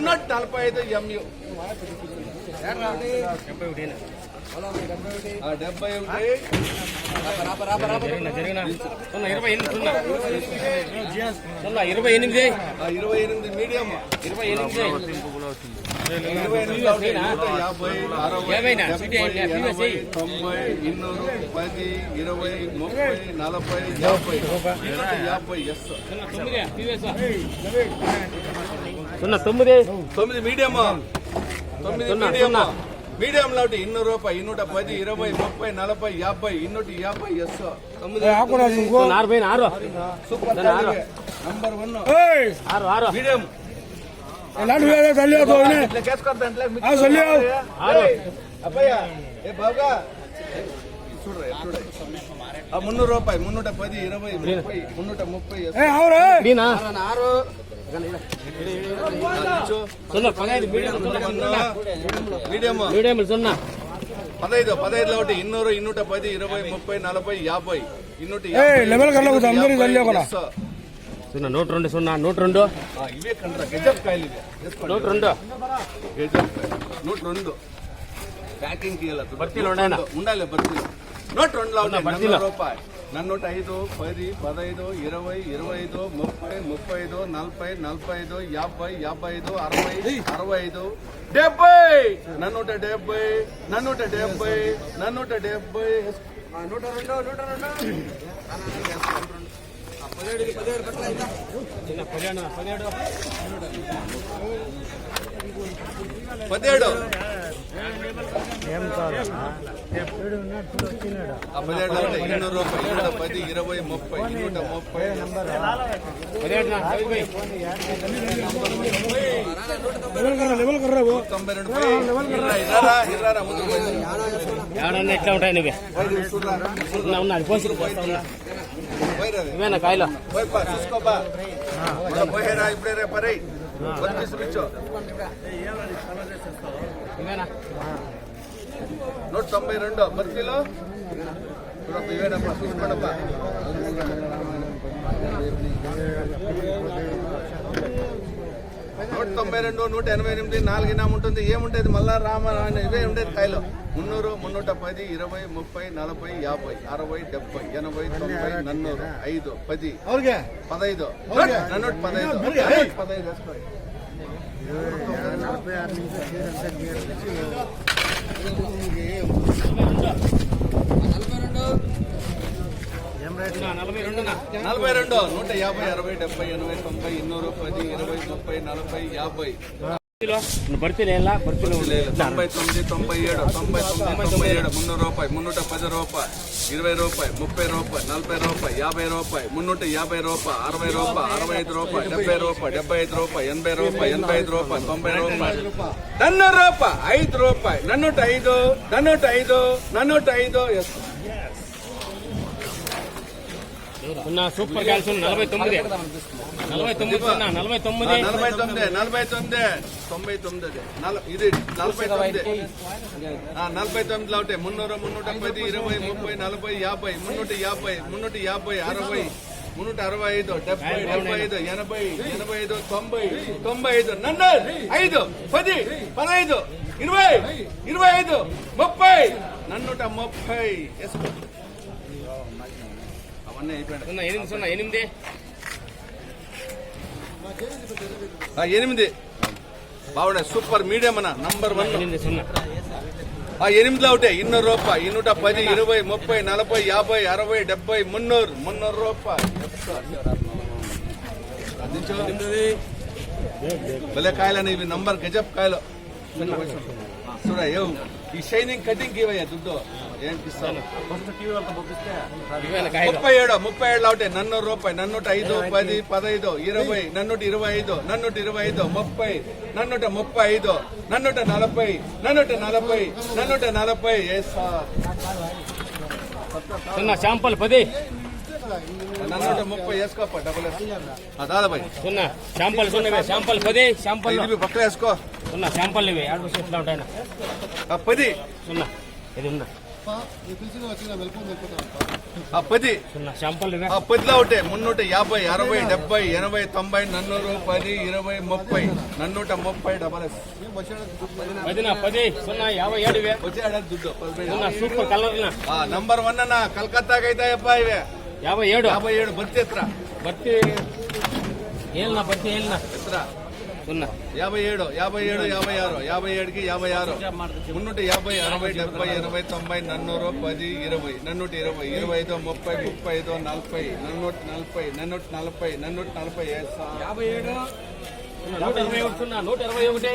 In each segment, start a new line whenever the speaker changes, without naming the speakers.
నన్నోటి నలభై నలభై ఐదు ఎంయు డెబ్బై ఒకటి
సున్నా ఇరవై ఎనిమిది ఇరవై ఎనిమిది
మీడియం
ఇరవై ఎనిమిది
ఇరవై ఎనిమిది యాభై అరవై డెబ్బై తొంభై ఇన్నూరు పది ఇరవై ముప్పై నలభై యాభై యాభై ఎస్
సున్నా తొమ్మిది. తొమ్మిది
మీడియం. తొమ్మిది మీడియం. మీడియం లాంటి ఇన్నూరు రూపాయి ఇన్నూట పది ఇరవై ముప్పై నలభై యాభై ఇన్నూట యాభై ఎస్. తొమ్మిది.
ఆరు
సూపర్. Number one.
ఆరు ఆరు.
మీడియం.
ఎలాంటి వేరే.
ఆరు.
ఏయ్, అబ్బయ్య. ఏ బాగా చూడరా చూడరా. ఆ మున్నూరు రూపాయి మున్నూట పది ఇరవై ముప్పై మున్నూట ముప్పై ఎస్.
ఏ అవురే
దీనా
ఆరు
సున్నా పదహైదు మీడియం
మీడియం
మీడియం సున్నా
పదహైదు పదహైదులో ఒకటి ఇన్నూరు ఇన్నూట పది ఇరవై ముప్పై నలభై యాభై ఇన్నూట
ఏయ్, లెవెల్ కల్లా ఒకటి అందరి తల్లి ఒకటి.
సున్నా నూట రెండు సున్నా నూట రెండు
ఇవే కండ్రా గెజప్ కాయలు ఇవే వేసుకోండి.
నూట రెండు
గెజప్ కాయలు. నూట రెండు ప్యాకింగ్ తీయాలి
భర్తీలో ఉన్నాయనా?
ఉండాలి భర్తీలో నూట రెండు లో
ఉన్నా,
ఉంటాయి.
భర్తీలో.
నన్నూరు రూపాయి నన్నూట ఐదు పది పదహైదు ఇరవై ఇరవై ఐదు ముప్పై ముప్పై ఐదు నలభై నలభై ఐదు యాభై యాభై ఐదు అరవై అరవై ఐదు డెబ్బై నన్నూట డెబ్బై నన్నూట డెబ్బై నన్నూట డెబ్బై ఆ, నూట రెండు నూట రెండు
చిన్న పదిహేను పదిహేడు
పదిహేడు ఆ పదిహేడు రూపాయలు ఇన్నూట పది ఇరవై ముప్పై ఇన్నూట ముప్పై తొంభై రెండు పోయి.
ఎట్లా ఉంటాయి నువ్వే
పోయి, చూడరా.
ఉన్నా పోసి ఇవేనా కాయలు
పోయి పా, చూసుకోపా. ఇప్పుడే రే నూట తొంభై రెండు మర్చిలో. చూడప్ప ఇవేనప్ప చూసుకోండప్పా నూట తొంభై రెండు నూట ఎనభై ఎనిమిది నాలుగు ఇనాం ఉంటుంది. ఏముంటుంది మళ్ళా రామ రామ ఇవే ఉండేది కాయలు మున్నూరు మున్నూట పది ఇరవై ముప్పై నలభై యాభై అరవై డెబ్బై ఎనభై తొంభై నన్నూరు ఐదు పది పదహైదు నన్నూట పదహైదు పదహైదు
నలభై రెండు.
నలభై రెండు నూట యాభై అరవై డెబ్బై ఎనభై తొంభై ఇన్నూరు పది ఇరవై ముప్పై నలభై యాభై
భర్తీలు ఎలా భర్తీలు
లేదు. తొంభై తొమ్మిది తొంభై ఏడు తొంభై తొమ్మిది తొంభై ఏడు మున్నూరు రూపాయి మున్నూట పది రూపాయి ఇరవై రూపాయి ముప్పై రూపాయి నలభై రూపాయి యాభై రూపాయి మున్నూట యాభై రూపాయి అరవై రూపాయి అరవై ఐదు రూపాయి డెబ్బై రూపాయి డెబ్బై ఐదు రూపాయి ఎనభై రూపాయి ఎనభై ఐదు రూపాయి తొంభై రూపాయి నన్నూరు రూపాయి ఐదు రూపాయి నన్నూట ఐదు నన్నూట ఐదు నన్నూట ఐదు ఎస్.
ఉన్నా సూపర్ క్యాల్స్ నలభై తొమ్మిది. నలభై తొమ్మిది నలభై తొమ్మిది.
నలభై తొమ్మిది నలభై తొమ్మిది. తొంభై తొమ్మిది. ఇది నలభై తొమ్మిది. నలభై తొమ్మిదిలో ఒకటి మున్నూరు మున్నూట పది ఇరవై ముప్పై నలభై యాభై మున్నూట యాభై మున్నూట యాభై అరవై మున్నూట అరవై ఐదు డెబ్బై డెబ్బై ఐదు ఎనభై ఎనభై ఐదు తొంభై తొంభై ఐదు నన్ను ఐదు పది పదహైదు ఇరవై ఇరవై ఐదు ముప్పై నన్నుట ముప్పై వేసుకో. అవన్నీ అయిపోయాయి
సున్నా ఎనిమిది సున్నా ఎనిమిది.
ఆ, ఎనిమిది. బాగుండే సూపర్ మీడియం అన్న నంబర్ వన్ ఆ ఎనిమిదిలో ఒకటే ఇన్నూరు రూపాయి ఇన్నూట పది ఇరవై ముప్పై నలభై యాభై అరవై డెబ్బై మున్నూరు మున్నూరు రూపాయి. అందించు. భలే కాయలని ఇవి నంబర్ గజప్ కాయలు. చూడ ఏం ఈ షైనింగ్ కటింగ్ ఇవయ్యా దుడ్డు.
కాయలు.
ముప్పై ఏడు ముప్పై ఏడు ఒకటే. నన్నూరు రూపాయి నన్నూట ఐదు పది పదహైదు ఇరవై నన్నూట ఇరవై ఐదు నన్నూట ఇరవై ఐదు ముప్పై నన్నూట ముప్పై ఐదు నన్నూట నలభై నన్నూట నలభై నన్నూట నలభై. ఏ సార్?
శాంపల్ పది.
ముప్పై వేసుకోప డబుల్ దాదాబాయ్
సున్నా శాంపల్ సున్నా ఇవే శాంపల్ పది శాంపల్
ఇది పక్కన వేసుకో.
సున్నా శాంపల్ ఇవి ఆడు ఎట్లా ఉంటాయి
ఆ, పది.
సున్నా ఇది ఉందా?
ఆ పది.
సున్నా శాంపల్ ఇవే
ఆ పదిలో ఒకటే మున్నూట యాభై అరవై డెబ్బై ఎనభై తొంభై నన్నూరు పది ఇరవై ముప్పై. నన్నూట ముప్పై డబల్
పది సున్నా యాభై ఏడు ఇవే
వచ్చాడ దుడ్డు పదిహేను.
సున్నా సూపర్ కలర్నా
ఆ నంబర్ వన్ అన్న కలకత్తాకి అయితే అబ్బా ఇవే.
యాభై ఏడు.
యాభై ఏడు. బర్త్ ఎత్రా
బత్తి ఏళ్ళనా బత్తి ఏళ్ళనా?
ఎత్రా
సున్నా
యాభై ఏడు యాభై ఏడు యాభై ఆరు యాభై ఏడుకి యాభై ఆరు. మున్నూట యాభై అరవై డెబ్బై ఎనభై తొంభై నన్నూరు పది ఇరవై నన్నూట ఇరవై ఇరవై ఐదు ముప్పై ముప్పై ఐదు నలభై నన్నూట నలభై నన్నూట నలభై నన్నూట నలభై యాభై ఏడు.
నూట ఇరవై ఒకటి నూట ఇరవై ఒకటి.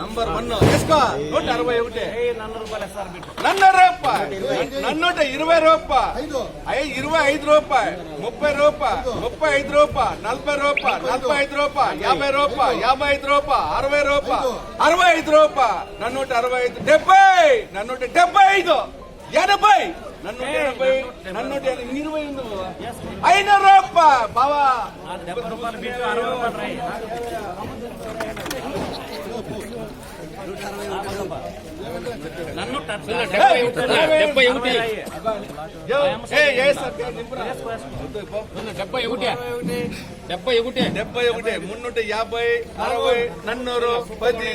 నంబర్ వన్ నూట అరవై ఒకటి. నన్న రూపాయి. నన్నూట ఇరవై రూపాయి. ఇరవై ఐదు రూపాయి. ముప్పై రూపాయి. ముప్పై ఐదు రూపాయి. నలభై రూపాయి. నలభై ఐదు రూపాయి. యాభై రూపాయి. యాభై ఐదు రూపాయి. అరవై రూపాయి. అరవై ఐదు రూపాయి. నన్నూట అరవై ఐదు. డెబ్బై. నన్నూట డెబ్బై ఐదు. ఎనభై. నన్ను ఎనభై. ఎనభై ఇరవై. ఐనూరు రూపాయి. బావా
సున్నా డెబ్బై ఒకటి సున్నా డెబ్బై ఒకటి
యో, ఏ, ఏ సర్కార్ నింపురా.
సున్నా డెబ్బై ఒకటి. డెబ్బై ఒకటి.
డెబ్బై ఒకటి. మున్నూట యాభై అరవై నన్నూరు పది